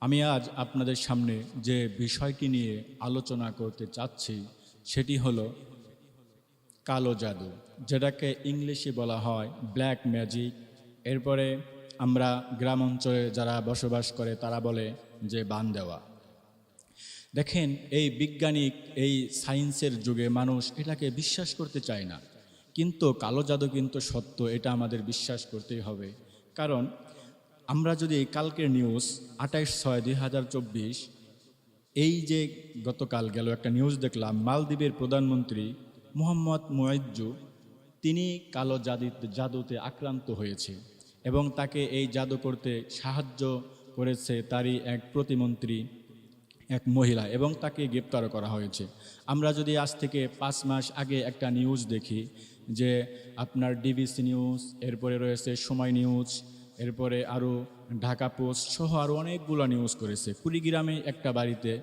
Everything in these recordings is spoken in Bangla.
আমি আজ আপনাদের সামনে যে বিষয়টি নিয়ে আলোচনা করতে চাচ্ছি, সেটি হলো কালো জাদু, যেটাকে ইংলিশে বলা হয় ব্ল্যাক ম্যাজিক। এরপরে আমরা গ্রাম অঞ্চলে যারা বসবাস করে, তারা বলে যে বান দেওয়া। দেখেন, এই বিজ্ঞানিক এই সায়েন্সের যুগে মানুষ এটাকে বিশ্বাস করতে চায় না। কিন্তু কালো জাদু কিন্তু সত্য, এটা আমাদের বিশ্বাস করতেই হবে। কারণ আমরা যদি কালকের নিউজ আঠাইশ ছয় দুই হাজার চব্বিশ, এই যে গতকাল গেল একটা নিউজ দেখলাম, মালদ্বীপের প্রধানমন্ত্রী মোহাম্মদ মোয়াজ্জু, তিনি কালো জাদু জাদুতে আক্রান্ত হয়েছে এবং তাকে এই জাদু করতে সাহায্য করেছে তারই এক প্রতিমন্ত্রী, এক মহিলা এবং তাকে গ্রেপ্তার করা হয়েছে। আমরা যদি আজ থেকে পাঁচ মাস আগে একটা নিউজ দেখি যে আপনার ডিবিসি নিউজ এরপরে রয়েছে সময় নিউজ এরপরে আরও ঢাকা পোস্ট সহ আরও অনেকগুলো নিউজ করেছে। কুড়িগ্রামে একটা বাড়িতে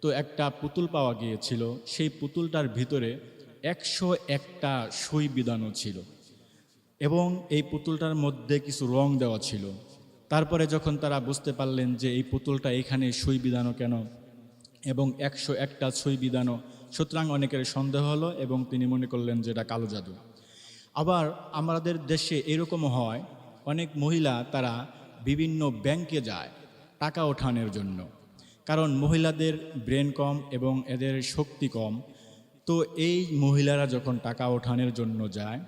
তো একটা পুতুল পাওয়া গিয়েছিল। সেই পুতুলটার ভিতরে একশো একটা সই বিধানও ছিল। এবং এই পুতুলটার মধ্যে কিছু রং দেওয়া ছিল। তারপরে যখন তারা বুঝতে পারলেন যে এই পুতুলটা এখানে সই বিধানও কেন, এবং একশো একটা সই বিধানও, সুতরাং অনেকের সন্দেহ হলো এবং তিনি মনে করলেন যে এটা কালো জাদু। আবার আমাদের দেশে এরকমও হয় অনেক মহিলা তারা বিভিন্ন ব্যাংকে যায় টাকা ওঠানোর জন্য। কারণ মহিলাদের ব্রেন কম এবং এদের শক্তি কম। তো এই মহিলারা যখন টাকা ওঠানোর জন্য যায়,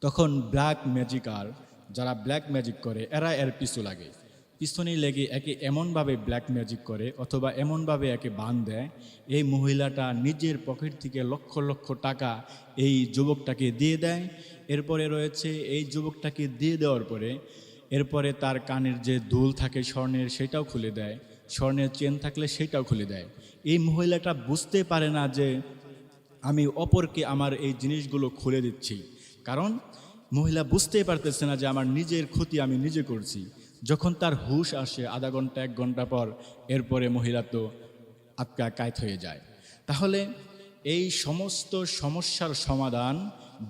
তখন ব্ল্যাক ম্যাজিকার, যারা ব্ল্যাক ম্যাজিক করে, এরা এর পিছু লাগে। পিছনে লেগে একে এমনভাবে ব্ল্যাক ম্যাজিক করে অথবা এমনভাবে একে বান দেয়, এই মহিলাটা নিজের পকেট থেকে লক্ষ লক্ষ টাকা এই যুবকটাকে দিয়ে দেয়। এরপরে রয়েছে এই যুবকটাকে দিয়ে দেওয়ার পরে, এরপরে তার কানের যে দুল থাকে স্বর্ণের সেটাও খুলে দেয়, স্বর্ণের চেন থাকলে সেটাও খুলে দেয়। এই মহিলাটা বুঝতে পারে না যে আমি অপরকে আমার এই জিনিসগুলো খুলে দিচ্ছি। কারণ মহিলা বুঝতেই পারতেছে না যে আমার নিজের ক্ষতি আমি নিজে করছি। যখন তার হুশ আসে আধা ঘণ্টা, এক ঘণ্টা পর, এরপরে মহিলা তো আটকা কায়ত হয়ে যায়। তাহলে এই সমস্ত সমস্যার সমাধান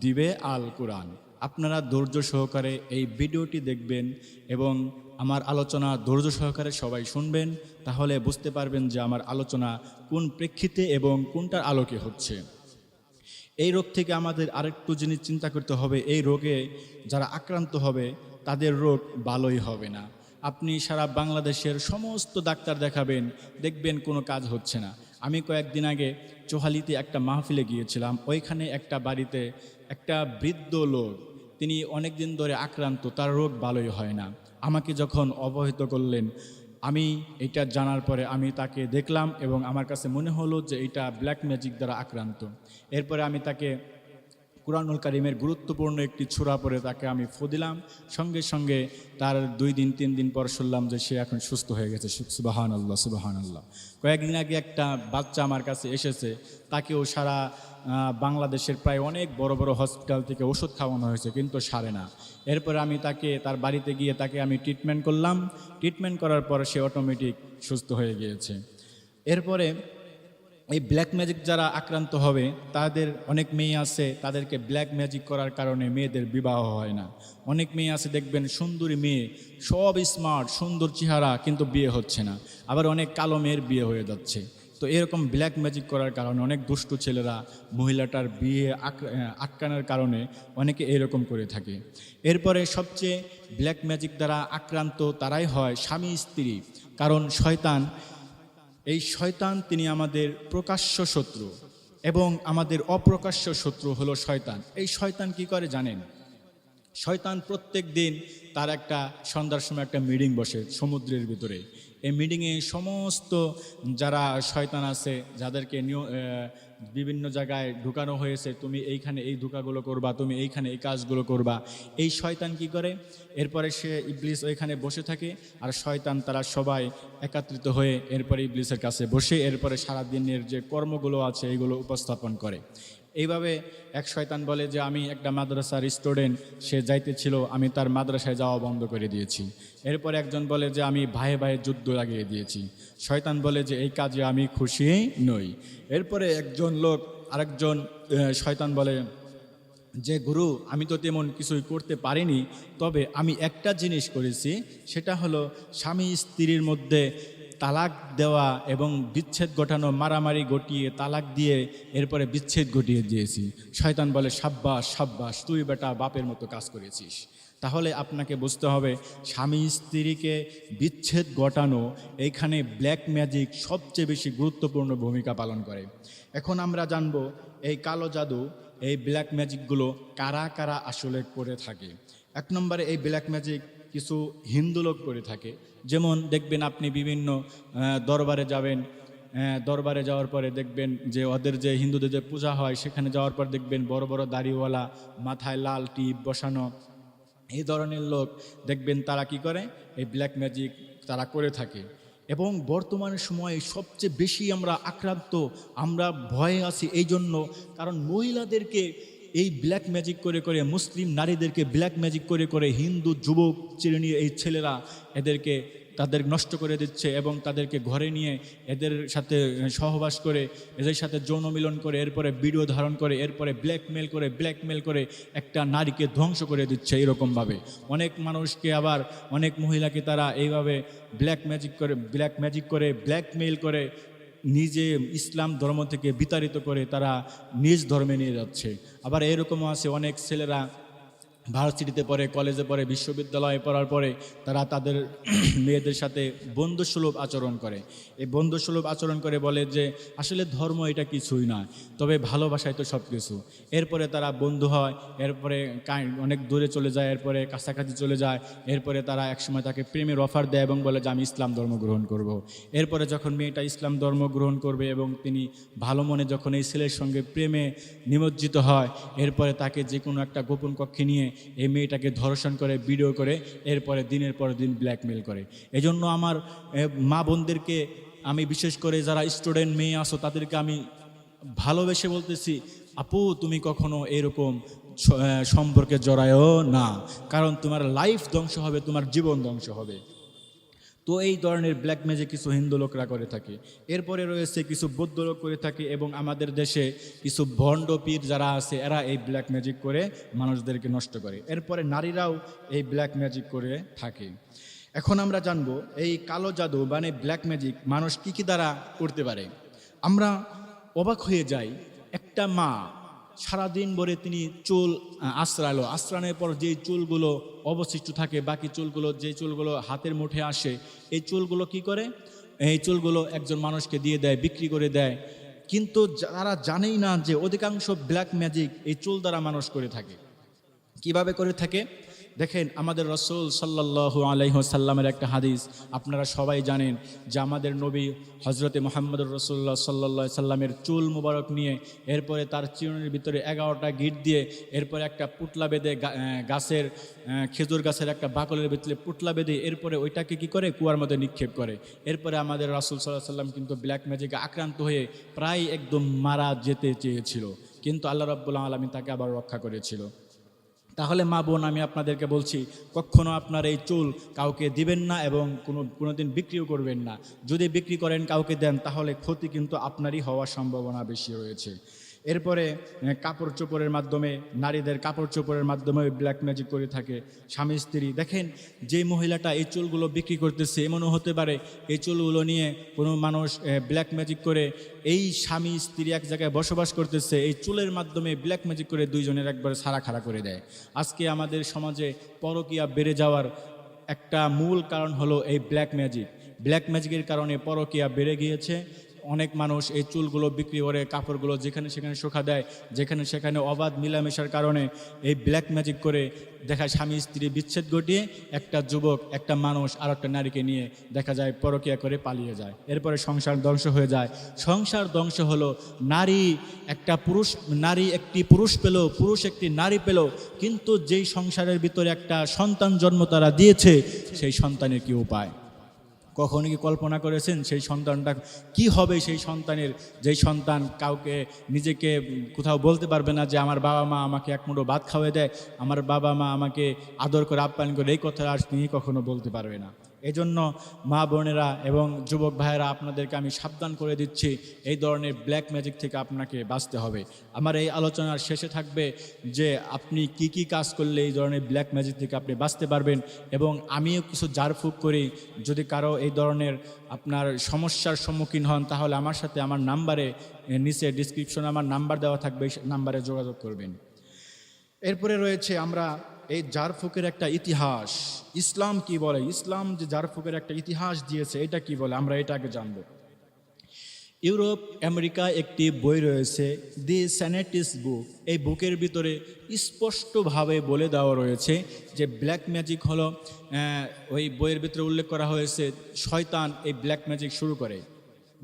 দিবে আল কোরআন আপনারা ধৈর্য সহকারে এই ভিডিওটি দেখবেন এবং আমার আলোচনা ধৈর্য সহকারে সবাই শুনবেন, তাহলে বুঝতে পারবেন যে আমার আলোচনা কোন প্রেক্ষিতে এবং কোনটার আলোকে হচ্ছে। এই রোগ থেকে আমাদের আরেকটু জিনিস চিন্তা করতে হবে, এই রোগে যারা আক্রান্ত হবে তাদের রোগ ভালোই হবে না। আপনি সারা বাংলাদেশের সমস্ত ডাক্তার দেখাবেন, দেখবেন কোনো কাজ হচ্ছে না। আমি কয়েকদিন আগে চোহালিতে একটা মাহফিলে গিয়েছিলাম, ওইখানে একটা বাড়িতে একটা বৃদ্ধ লোক, তিনি অনেক দিন ধরে আক্রান্ত, তার রোগ ভালোই হয় না। আমাকে যখন অবহিত করলেন, আমি এটা জানার পরে আমি তাকে দেখলাম এবং আমার কাছে মনে হলো যে এটা ব্ল্যাক ম্যাজিক দ্বারা আক্রান্ত। এরপরে আমি তাকে কুরআনুল কারিমের গুরুত্বপূর্ণ একটি ছোড়া পরে তাকে আমি ফু দিলাম। সঙ্গে সঙ্গে তার দুই দিন, তিন দিন পর শুনলাম যে সে এখন সুস্থ হয়ে গেছে। সুবাহান আল্লাহ সুবাহান আল্লাহ কয়েকদিন আগে একটা বাচ্চা আমার কাছে এসেছে। তাকেও সারা বাংলাদেশের প্রায় অনেক বড় বড় হসপিটাল থেকে ওষুধ খাওয়ানো হয়েছে, কিন্তু সারে না। এরপরে আমি তাকে তার বাড়িতে গিয়ে তাকে আমি ট্রিটমেন্ট করলাম। ট্রিটমেন্ট করার পর সে অটোমেটিক সুস্থ হয়ে গিয়েছে। এরপরে এই ব্ল্যাক ম্যাজিক যারা আক্রান্ত হবে, তাদের অনেক মেয়ে আছে, তাদেরকে ব্ল্যাক ম্যাজিক করার কারণে মেয়েদের বিবাহ হয় না। অনেক মেয়ে আছে, দেখবেন সুন্দরী মেয়ে, সব স্মার্ট সুন্দর চেহারা, কিন্তু বিয়ে হচ্ছে না। আবার অনেক কালো মেয়ের বিয়ে হয়ে যাচ্ছে। তো এরকম ব্ল্যাক ম্যাজিক করার কারণে অনেক দুষ্টু ছেলেরা মহিলাটার বিয়ে আটকানোর কারণে অনেকে এরকম করে থাকে। এরপরে সবচেয়ে ব্ল্যাক ম্যাজিক দ্বারা আক্রান্ত তারাই হয় স্বামী স্ত্রী কারণ শয়তান এই শয়তান তিনি আমাদের প্রকাশ্য শত্রু এবং আমাদের অপ্রকাশ্য শত্রু হলো শয়তান। এই শয়তান কি করে জানেন? শয়তান প্রত্যেক দিন তার একটা সন্ধ্যার সময় একটা মিটিং বসে সমুদ্রের ভিতরে। এই মিটিংয়ে সমস্ত যারা শয়তান আছে, যাদেরকে বিভিন্ন জায়গায় ঢুকানো হয়েছে, তুমি এইখানে এই ধোকাগুলো করবা, তুমি এইখানে এই কাজগুলো করবা। এই শয়তান কি করে? এরপরে সে ইবলিস ওইখানে বসে থাকে আর শয়তান তারা সবাই একত্রিত হয়ে এরপরে ইবলিসের কাছে বসে, এরপরে সারাদিনের যে কর্মগুলো আছে, এগুলো উপস্থাপন করে। এইভাবে এক শয়তান বলে যে, আমি একটা মাদ্রাসার স্টুডেন্ট, সে যাইতে ছিল, আমি তার মাদ্রাসায় যাওয়া বন্ধ করে দিয়েছি। এরপর একজন বলে যে, আমি ভাইয়ে ভাইয়ে যুদ্ধ লাগিয়ে দিয়েছি। শয়তান বলে যে, এই কাজে আমি খুশি নই। এরপরে একজন লোক, আরেকজন শয়তান বলে যে, গুরু, আমি তো তেমন কিছুই করতে পারিনি, তবে আমি একটা জিনিস করেছি, সেটা হলো স্বামী স্ত্রীর মধ্যে তালাক দেওয়া এবং বিচ্ছেদ ঘটানো, মারামারি ঘটিয়ে, তালাক দিয়ে এরপরে বিচ্ছেদ ঘটিয়ে দিয়েছি। শয়তান বলে, সাব্বাস সাব্বাস, তুই বেটা বাপের মতো কাজ করেছিস। তাহলে আপনাকে বুঝতে হবে, স্বামী স্ত্রীকে বিচ্ছেদ ঘটানো এইখানে ব্ল্যাক ম্যাজিক সবচেয়ে বেশি গুরুত্বপূর্ণ ভূমিকা পালন করে। এখন আমরা জানব, এই কালো জাদু, এই ব্ল্যাক ম্যাজিকগুলো কারা কারা আসলে করে থাকে? এক নম্বরে এই ব্ল্যাক ম্যাজিক কিছু হিন্দু লোক করে থাকে যেমন দেখবেন আপনি বিভিন্ন দরবারে যাবেন দরবারে যাওয়ার পরে দেখবেন যে ওদের যে হিন্দুদের যে পূজা হয়, সেখানে যাওয়ার পর দেখবেন বড় বড় দাড়িওয়ালা, মাথায় লাল টিপ বসানো, এই ধরনের লোক দেখবেন তারা কি করে? এই ব্ল্যাক ম্যাজিক তারা করে থাকে। এবং বর্তমান সময়ে সবচেয়ে বেশি আমরা আক্রান্ত, আমরা ভয়ে আছি এই জন্য কারণ মহিলাদেরকে এই ব্ল্যাক ম্যাজিক করে করে মুসলিম নারীদেরকে ব্ল্যাক ম্যাজিক করে করে হিন্দু যুবক শ্রেণির এই ছেলেরা এদেরকে তাদের নষ্ট করে দিচ্ছে এবং তাদেরকে ঘরে নিয়ে এদের সাথে সহবাস করে, এদের সাথে যৌন মিলন করে, এরপরে ভিডিও ধারণ করে, এরপরে ব্ল্যাকমেল করে ব্ল্যাকমেল করে একটা নারীকে ধ্বংস করে দিচ্ছে এরকমভাবে। অনেক মানুষকে আবার অনেক মহিলাকে তারা এইভাবে ব্ল্যাক ম্যাজিক করে ব্ল্যাক ম্যাজিক করে ব্ল্যাকমেল করে নিজে ইসলাম ধর্ম থেকে বিতাড়িত করে তারা নিজ ধর্মে নিয়ে যাচ্ছে। আবার এরকমও আছে, অনেক ছেলেরা ভার্সিটিতে পড়ে, কলেজে পড়ে, বিশ্ববিদ্যালয়ে পড়ার পরে তারা তাদের মেয়েদের সাথে বন্ধুসুলভ আচরণ করে এই বন্ধুসুলভ আচরণ করে বলে যে, আসলে ধর্ম এটা কিছুই না, তবে ভালোবাসায় তো সব কিছু এরপরে তারা বন্ধু হয়, এরপরে অনেক দূরে চলে যায়, এরপরে কাছাকাছি চলে যায়, এরপরে তারা একসময় তাকে প্রেমের অফার দেয় এবং বলে যে, আমি ইসলাম ধর্ম গ্রহণ করব। এরপরে যখন মেয়েটা ইসলাম ধর্ম গ্রহণ করবে এবং তিনি ভালো মনে যখন এই ছেলের সঙ্গে প্রেমে নিমজ্জিত হয়, এরপরে তাকে যে কোনো একটা গোপন কক্ষে নিয়ে এই মেয়েটাকে ধর্ষণ করে ভিডিও করে, এরপরে দিনের পর দিন ব্ল্যাকমেল করে। এজন্য আমার মা বোনদেরকে আমি বিশেষ করে যারা স্টুডেন্ট মেয়ে আসো তাদেরকে আমি ভালোবেসে বলতেছি, আপু, তুমি কখনো এরকম সম্পর্কে জড়ায়ও না। কারণ তোমার লাইফ ধ্বংস হবে, তোমার জীবন ধ্বংস হবে। তো এই ধরনের ব্ল্যাক ম্যাজিক কিছু হিন্দু লোকরা করে থাকে। এরপরে রয়েছে কিছু বৌদ্ধ লোক করে থাকে এবং আমাদের দেশে কিছু ভণ্ড পীর যারা আছে, এরা এই ব্ল্যাক ম্যাজিক করে মানুষদেরকে নষ্ট করে। এরপরে নারীরাও এই ব্ল্যাক ম্যাজিক করে থাকে। এখন আমরা জানব, এই কালো জাদু মানে ব্ল্যাক ম্যাজিক মানুষ কী কী দ্বারা করতে পারে? আমরা অবাক হয়ে যাই, একটা মা সারাদিন ভরে তিনি চুল আশ্রালো। আশ্রানোর পর যে চুলগুলো অবশিষ্ট থাকে, বাকি চুলগুলো যে চুলগুলো হাতের মুঠে আসে, এই চুলগুলো কি করে? এই চুলগুলো একজন মানুষকে দিয়ে দেয়, বিক্রি করে দেয়। কিন্তু যারা জানেই না যে অধিকাংশ ব্ল্যাক ম্যাজিক এই চুল দ্বারা মানুষ করে থাকে। কীভাবে করে থাকে? দেখেন আমাদের রসুল সাল্লাল্লাহু আলাইহি সাল্লামের একটা হাদিস, আপনারা সবাই জানেন যে আমাদের নবী হজরতে মোহাম্মদ রসুল্লাহ সাল্লাহ সাল্লামের চুল মুবারক নিয়ে, এরপরে তার চিরুনির ভিতরে এগারোটা গিট দিয়ে, এরপরে একটা পুটলা বেঁধে গাছের খেজুর গাছের একটা বাকলের ভিতরে পুটলা বেঁধে, এরপরে ওইটাকে কি করে? কুয়ার মধ্যে নিক্ষেপ করে। এরপরে আমাদের রাসুল সাল্লাহ সাল্লাম কিন্তু ব্ল্যাক ম্যাজিকে আক্রান্ত হয়ে প্রায় একদম মারা যেতে চেয়েছিল। কিন্তু আল্লাহ রাব্বুল আলমী তাকে আবার রক্ষা করেছিল। তাহলে মা বোন, আমি আপনাদেরকে বলছি, কখনো আপনার এই চুল কাউকে দিবেন না এবং কোনো কোনো দিন বিক্রিও করবেন না। যদি বিক্রি করেন কাউকে দেন, তাহলে ক্ষতি কিন্তু আপনারই হওয়ার সম্ভাবনা বেশি রয়েছে। এরপরে কাপড় চোপড়ের মাধ্যমে, নারীদের কাপড় চোপড়ের মাধ্যমে ব্ল্যাক ম্যাজিক করে থাকে। স্বামী, স্ত্রী, দেখেন, যে মহিলাটা এই চুলগুলো বিক্রি করতেছে, এমনও হতে পারে, এই চুলগুলো নিয়ে কোনো মানুষ ব্ল্যাক ম্যাজিক করে, এই স্বামী, স্ত্রী এক জায়গায় বসবাস করতেছে, এই চুলের মাধ্যমে ব্ল্যাক ম্যাজিক করে দুইজনের একবারে সারা খাড়া করে দেয়। আজকে আমাদের সমাজে পরকীয়া বেড়ে যাওয়ার একটা মূল কারণ হলো এই ব্ল্যাক ম্যাজিক ব্ল্যাক ম্যাজিকের কারণে পরকীয়া বেড়ে গিয়েছে। অনেক মানুষ এই চুলগুলো বিক্রি করে, কাপড়গুলো যেখানে সেখানে শোকা দেয়, যেখানে সেখানে অবাধ মিলামেশার কারণে এই ব্ল্যাক ম্যাজিক করে দেখা স্বামী স্ত্রী বিচ্ছেদ ঘটিয়ে একটা যুবক, একটা মানুষ আর একটা নারীকে নিয়ে দেখা যায় পরকিয়া করে পালিয়ে যায়। এরপরে সংসার ধ্বংস হয়ে যায়। সংসার ধ্বংস হলো নারী একটা পুরুষ, নারী একটি পুরুষ পেল, পুরুষ একটি নারী পেল, কিন্তু যেই সংসারের ভিতরে একটা সন্তান জন্ম তারা দিয়েছে, সেই সন্তানের কি উপায়? কখনো কি কল্পনা করেছেন সেই সন্তানটা? কি হবে সেই সন্তানের? যেই সন্তান কাউকে নিজেকে কোথাও বলতে পারবে না যে, আমার বাবা মা আমাকে এক মুঠো ভাত খাওয়াই দেয়, আমার বাবা মা আমাকে আদর করে আপ্যায়ন করে, এই কথা আর তিনি কখনো বলতে পারবে না। এজন্য মা বোনেরা এবং যুবক ভাইয়েরা আপনাদেরকে আমি সাবধান করে দিচ্ছি, এই ধরনের ব্ল্যাক ম্যাজিক থেকে আপনাকে বাঁচতে হবে। আমার এই আলোচনার শেষে থাকবে যে আপনি কি কি কাজ করলে এই ধরনের ব্ল্যাক ম্যাজিক থেকে আপনি বাঁচতে পারবেন এবং আমিও কিছু জারফুক করি। যদি কারও এই ধরনের আপনার সমস্যার সম্মুখীন হন, তাহলে আমার সাথে আমার নাম্বারে নিচে ডিসক্রিপশনে আমার নাম্বার দেওয়া থাকবে নাম্বারে যোগাযোগ করবেন। এরপরে রয়েছে আমরা এই জারফুকের একটা ইতিহাস। ইসলাম কি বলে? ইসলাম যে জারফুকের একটা ইতিহাস দিয়েছে, এটা কি বলে? আমরা এটাকে জানব। ইউরোপ, আমেরিকা একটি বই রয়েছে, দি স্যানেটিস বুক। এই বুকের ভিতরে স্পষ্টভাবে বলে দেওয়া রয়েছে যে ব্ল্যাক ম্যাজিক হলো ওই বইয়ের ভিতরে উল্লেখ করা হয়েছে, শয়তান এই ব্ল্যাক ম্যাজিক শুরু করে।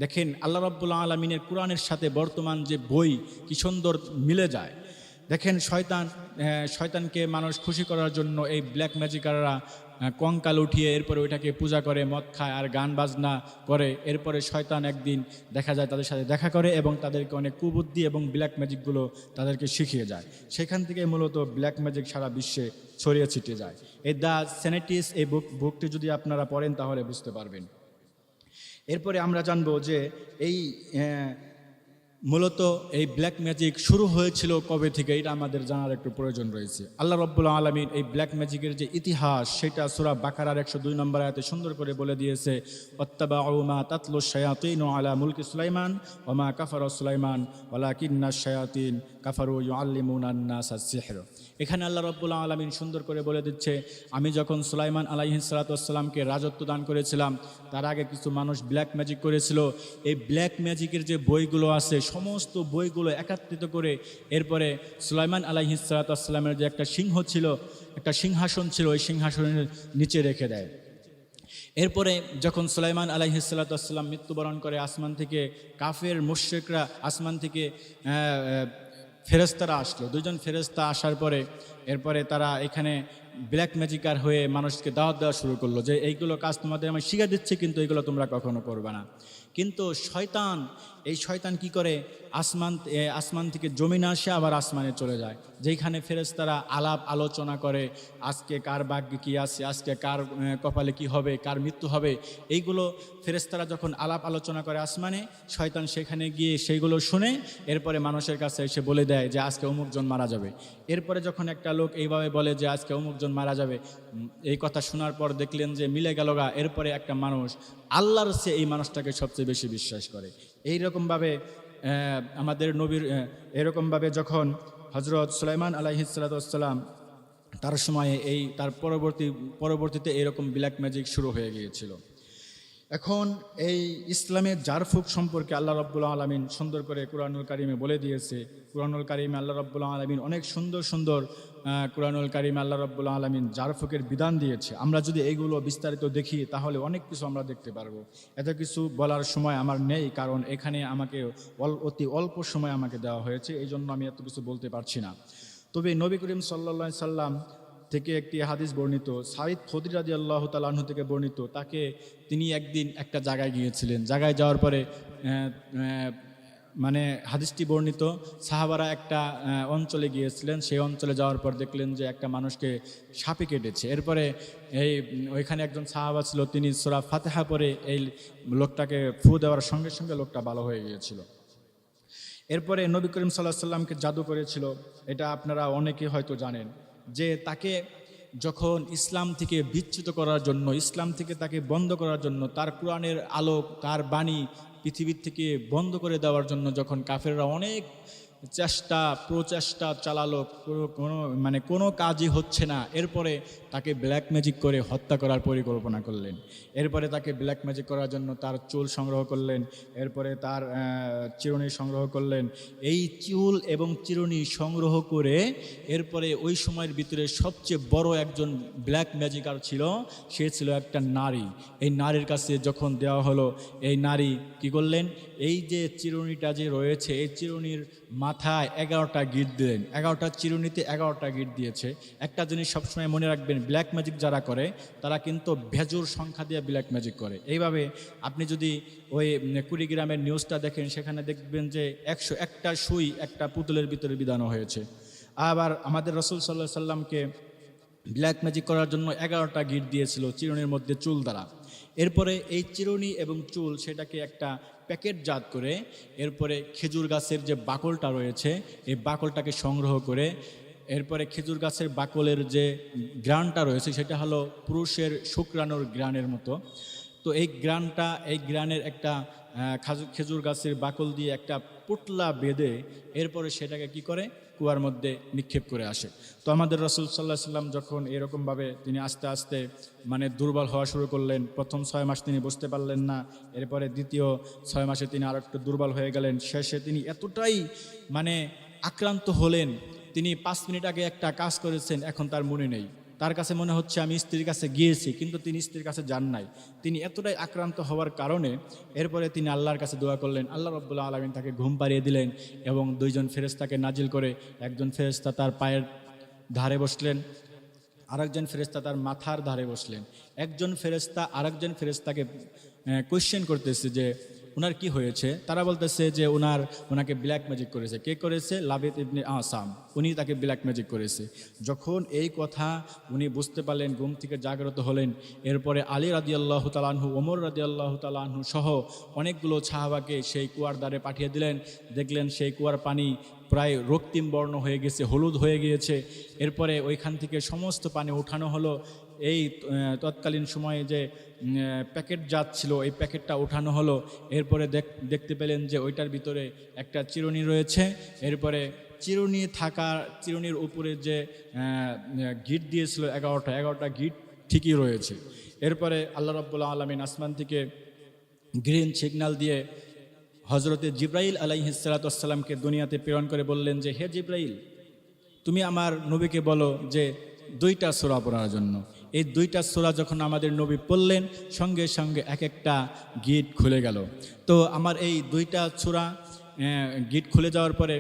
দেখেন, আল্লাহ রাব্বুল আলমিনের কোরআনের সাথে বর্তমান যে বই, কি সুন্দর মিলে যায়। দেখেন শয়তান শয়তানকে মানুষ খুশি করার জন্য এই ব্ল্যাক ম্যাজিকাররা কঙ্কাল উঠিয়ে এরপরে ওইটাকে পূজা করে, মদ খায় আর গান বাজনা করে। এরপরে শয়তান একদিন দেখা যায় তাদের সাথে দেখা করে এবং তাদেরকে অনেক কুবুদ্ধি এবং ব্ল্যাক ম্যাজিকগুলো তাদেরকে শিখিয়ে যায়। সেখান থেকে মূলত ব্ল্যাক ম্যাজিক সারা বিশ্বে ছড়িয়ে ছিটিয়ে যায়। এই দ্য সেনেটিস এই বুক, বুকটি যদি আপনারা পড়েন তাহলে বুঝতে পারবেন। এরপরে আমরা জানব যে এই মূলত এই ব্ল্যাক ম্যাজিক শুরু হয়েছিল কবে থেকে? এটা আমাদের জানার একটু প্রয়োজন রয়েছে। আল্লাহ রব্বুল আলমিন এই ব্ল্যাক ম্যাজিকের যে ইতিহাস, সেটা সুরা বাকারার একশো দুই নম্বর আয়াতে সুন্দর করে বলে দিয়েছে অত্তাবা ওমা তাতলু শায়াতিন আলা মুলকি সুলাইমান ওমা কাফার সুলাইমান ওলা কিন্না শায়াতিন কাফারু আল্লিমুন আন্নাস সিহর। এখানে আল্লাহ রব্বুল আলমিন সুন্দর করে বলে দিচ্ছে, আমি যখন সুলাইমান আলাইহিসালাতামকে রাজত্ব দান করেছিলাম, তার আগে কিছু মানুষ ব্ল্যাক ম্যাজিক করেছিল। এই ব্ল্যাক ম্যাজিকের যে বইগুলো আছে সমস্ত বইগুলো একাত্রিত করে এরপরে সুলাইমান আলাইহিসালাতামের যে একটা সিংহ ছিল, একটা সিংহাসন ছিল, ওই সিংহাসনের নিচে রেখে দেয়। এরপরে যখন সুলাইমান আলাইহিসাল্লাম মৃত্যুবরণ করে, আসমান থেকে কাফের মুশ্রিকরা আসমান থেকে ফেরেস্তারা আসলো। দুজন ফেরেস্তা আসার পরে, এরপরে তারা এখানে ব্ল্যাক ম্যাজিকার হয়ে মানুষকে দাওয়াত দেওয়া শুরু করল যে, এইগুলো কাজ তোমাদের আমি শিখে দিচ্ছি, কিন্তু এগুলো তোমরা কখনো করবে না। কিন্তু শয়তান এই শয়তান কি করে? আসমান আসমান থেকে জমিন আসে, আবার আসমানে চলে যায়। যেখানে ফেরেস্তারা আলাপ আলোচনা করে, আজকে কার ভাগ্যে কী আছে, আজকে কার কপালে কি হবে, কার মৃত্যু হবে, এইগুলো ফেরেস্তারা যখন আলাপ আলোচনা করে আসমানে, শয়তান সেখানে গিয়ে সেইগুলো শুনে, এরপরে মানুষের কাছে এসে বলে দেয় যে, আজকে অমুকজন মারা যাবে। এরপরে যখন একটা লোক এইভাবে বলে যে, আজকে অমুকজন মারা যাবে এই কথা শোনার পর দেখলেন যে, মিলে গেল গা। এরপরে একটা মানুষ আল্লাহর সে এই মানুষটাকে সবচেয়ে বেশি বিশ্বাস করে। এই রকমভাবে আমাদের নবীর এরকমভাবে যখন হজরত সুলাইমান আলাইহিসালাম তার সময়ে এই, তার পরবর্তী, পরবর্তীতে এরকম ব্ল্যাক ম্যাজিক শুরু হয়ে গিয়েছিল। এখন এই ইসলামের জারফুক সম্পর্কে আল্লাহ রব্বুল আলমিন সুন্দর করে কুরআনুল কারিমে বলে দিয়েছে। কুরআনুল কারিমে আল্লাহ রব্বুল আলমিন অনেক সুন্দর সুন্দর কুরআনুল কারিমে আল্লাহ রব্বুল আলমিন জারফুকের বিধান দিয়েছে। আমরা যদি এইগুলো বিস্তারিত দেখি, তাহলে অনেক কিছু আমরা দেখতে পারব। এত কিছু বলার সময় আমার নেই, কারণ এখানে আমাকে অতি অল্প সময় আমাকে দেওয়া হয়েছে এই জন্য আমি এত কিছু বলতে পারছি না। তবে নবী করিম সাল্লা সাল্লাম থেকে একটি হাদিস বর্ণিত সাইদ খদির রাজি আল্লাহ তালাহ থেকে বর্ণিত, তাকে তিনি একদিন একটা জায়গায় গিয়েছিলেন। জায়গায় যাওয়ার পরে মানে হাদিসটি বর্ণিত, সাহাবারা একটা অঞ্চলে গিয়েছিলেন। সেই অঞ্চলে যাওয়ার পর দেখলেন যে একটা মানুষকে সাপে কেটেছে। এরপরে এই, ওইখানে একজন সাহাবা ছিল, তিনি সোরা ফাতেহা পরে এই লোকটাকে ফু দেওয়ার সঙ্গে সঙ্গে লোকটা ভালো হয়ে গিয়েছিল। এরপরে নবী করিম সাল্লাহ সাল্লামকে জাদু করেছিল। এটা আপনারা অনেকে হয়তো জানেন। যে তাকে যখন ইসলাম থেকে বিচ্যুত করার জন্য, ইসলাম থেকে তাকে বন্ধ করার জন্য, তার কোরআনের আলোক, তার বাণী পৃথিবীর থেকে বন্ধ করে দেওয়ার জন্য যখন কাফেররা অনেক চেষ্টা, প্রচেষ্টা চালালো, কোনো মানে কোনো কাজই হচ্ছে না। এরপরে তাকে ব্ল্যাক ম্যাজিক করে হত্যা করার পরিকল্পনা করলেন। এরপরে তাকে ব্ল্যাক ম্যাজিক করার জন্য তার চুল সংগ্রহ করলেন। এরপরে তার চিরুনি সংগ্রহ করলেন। এই চুল এবং চিরুনি সংগ্রহ করে এরপরে ওই সময়ের ভিতরে সবচেয়ে বড় একজন ব্ল্যাক ম্যাজিকার ছিল, সে ছিল একটা নারী। এই নারীর কাছে যখন দেওয়া হলো, এই নারী কি করলেন? এই যে চিরুনিটা যে রয়েছে, এই চিরুনির মাথায় এগারোটা গিট দিলেন। এগারোটা চিরুনিতে এগারোটা গিট দিয়েছে। একটা জিনিস সবসময় মনে রাখবেন ব্ল্যাক ম্যাজিক যারা করে, তারা কিন্তু ভেজুর সংখ্যা দিয়ে ব্ল্যাক ম্যাজিক করে। এইভাবে আপনি যদি ওই কুড়িগ্রামের নিউজটা দেখেন, সেখানে দেখবেন যে একশো একটা সুই একটা পুতুলের ভিতরে বিধানো হয়েছে। আবার আমাদের রসুল সাল্লাহ সাল্লামকে ব্ল্যাক ম্যাজিক করার জন্য এগারোটা গিট দিয়েছিল চিরুনির মধ্যে চুল দ্বারা। এরপরে এই চিরুনি এবং চুল, সেটাকে একটা প্যাকেটজাত করে এরপরে খেজুর গাছের যে বাকলটা রয়েছে, এই বাকলটাকে সংগ্রহ করে এরপরে খেজুর গাছের বাকলের যে গ্রানটা রয়েছে, সেটা হলো পুরুষের শুক্রাণুর গ্রানের মতো। তো এই গ্রানটা, এই গ্রানের একটা খাজু- খেজুর গাছের বাকল দিয়ে একটা পুটলা বেঁধে এরপরে সেটাকে কি করে? কুয়ার মধ্যে নিক্ষেপ করে আসে। তো আমাদের রসুল সাল্লাহ সাল্লাম যখন এরকমভাবে তিনি আস্তে আস্তে মানে দুর্বল হওয়া শুরু করলেন, প্রথম ছয় মাস তিনি বুঝতে পারলেন না, এরপরে দ্বিতীয় ছয় মাসে তিনি আর একটু দুর্বল হয়ে গেলেন, শেষে তিনি এতটাই মানে আক্রান্ত হলেন, তিনি পাঁচ মিনিট আগে একটা কাজ করেছেন, এখন তার মনে নেই। তার কাছে মনে হচ্ছে আমি স্ত্রীর কাছে গিয়েছি, কিন্তু তিনি স্ত্রীর কাছে যান নাই। তিনি এতটাই আক্রান্ত হওয়ার কারণে এরপরে তিনি আল্লাহর কাছে দোয়া করলেন। আল্লাহ রব্বুল্লাহ আলমিন তাকে ঘুম পাড়িয়ে দিলেন এবং দুইজন ফেরেস্তাকে নাজিল করে একজন ফেরেস্তা তার পায়ের ধারে বসলেন, আরেকজন ফেরেস্তা তার মাথার ধারে বসলেন। একজন ফেরেস্তা আরেকজন ফেরেস্তাকে কোয়েশ্চেন করতেছে যে ওনার কি হয়েছে? তারা বলতেছে যে ওনার ওনাকে ব্ল্যাক ম্যাজিক করেছে। কে করেছে? লাবিদ ইবনে আসাম। উনি তাকে ব্ল্যাক ম্যাজিক করেছে। যখন এই কথা উনি বুঝতে পারলেন, ঘুম থেকে জাগ্রত হলেন, এরপরে আলী রাদি আল্লাহ তালাহু ওমর রাজি আল্লাহ তালাহু সহ অনেকগুলো ছাহাবাকে সেই কুয়ার দ্বারে পাঠিয়ে দিলেন। দেখলেন সেই কুয়ার পানি প্রায় রক্তিম বর্ণ হয়ে গেছে, হলুদ হয়ে গিয়েছে। এরপরে ওইখান থেকে সমস্ত পানি উঠানো হলো। এই তৎকালীন সময়ে যে প্যাকেট জাত ছিল এই প্যাকেটটা উঠানো হলো। এরপরে দেখতে পেলেন যে ওইটার ভিতরে একটা চিরুনি রয়েছে। এরপরে চিরুনি থাকা, চিরুনির উপরে যে গিট দিয়েছিল এগারোটা এগারোটা গিট ঠিকই রয়েছে। এরপরে আল্লাহ রব্বুল্লা আলমিন আসমান থেকে গ্রিন সিগন্যাল দিয়ে হজরতে জিব্রাইল আলাইহিসালাতামকে দুনিয়াতে প্রেরণ করে বললেন যে, হে জিব্রাইল, তুমি আমার নবীকে বলো যে, দুইটা সোরা পড়ার জন্য। এই দুইটা সোরা যখন আমাদের নবী পড়লেন, সঙ্গে সঙ্গে এক একটা গিট খুলে গেল। তো আমার এই দুইটা সোরা গিট খুলে যাওয়ার পরে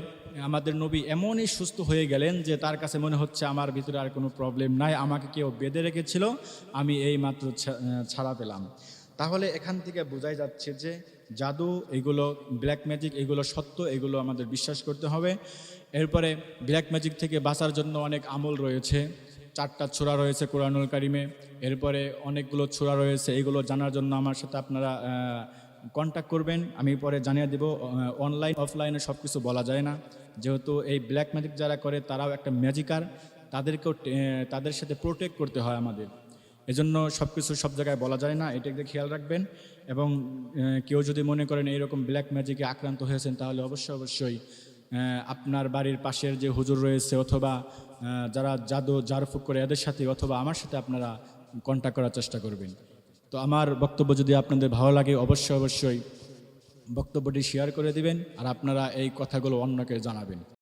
আমাদের নবী এমনই সুস্থ হয়ে গেলেন যে, তার কাছে মনে হচ্ছে, আমার ভিতরে আর কোনো প্রবলেম নাই, আমাকে কেউ বেঁধে রেখেছিল, আমি এই মাত্র ছাড়া পেলাম। তাহলে এখান থেকে বোঝাই যাচ্ছে যে জাদু, এগুলো ব্ল্যাক ম্যাজিক এগুলো সত্য, এগুলো আমাদের বিশ্বাস করতে হবে। এরপরে ব্ল্যাক ম্যাজিক থেকে বাঁচার জন্য অনেক আমল রয়েছে। চারটা ছোড়া রয়েছে কোরআনুল কারিমে। এরপরে অনেকগুলো ছোড়া রয়েছে, এগুলো জানার জন্য আমার সাথে আপনারা কন্ট্যাক্ট করবেন। আমি পরে জানিয়ে দেব অনলাইন অফলাইনে সব কিছু বলা যায় না। যেহেতু এই ব্ল্যাক ম্যাজিক যারা করে, তারাও একটা ম্যাজিকার তাদেরকেও তাদের সাথে প্রোটেক্ট করতে হয় আমাদের। এজন্য সব কিছু সব জায়গায় বলা যায় না এটাকে খেয়াল রাখবেন। এবং কেউ যদি মনে করেন এইরকম ব্ল্যাক ম্যাজিকে আক্রান্ত হয়েছেন, তাহলে অবশ্যই অবশ্যই আপনার বাড়ির পাশের যে হুজুর রয়েছে অথবা যারা জাদু জারফুক করে এদের সাথে অথবা আমার সাথে আপনারা কন্ট্যাক্ট করার চেষ্টা করবেন। তো আমার বক্তব্য যদি আপনাদের ভালো লাগে, অবশ্যই অবশ্যই বক্তব্যটি শেয়ার করে দিবেন, আর আপনারা এই কথাগুলো অন্যকে জানাবেন।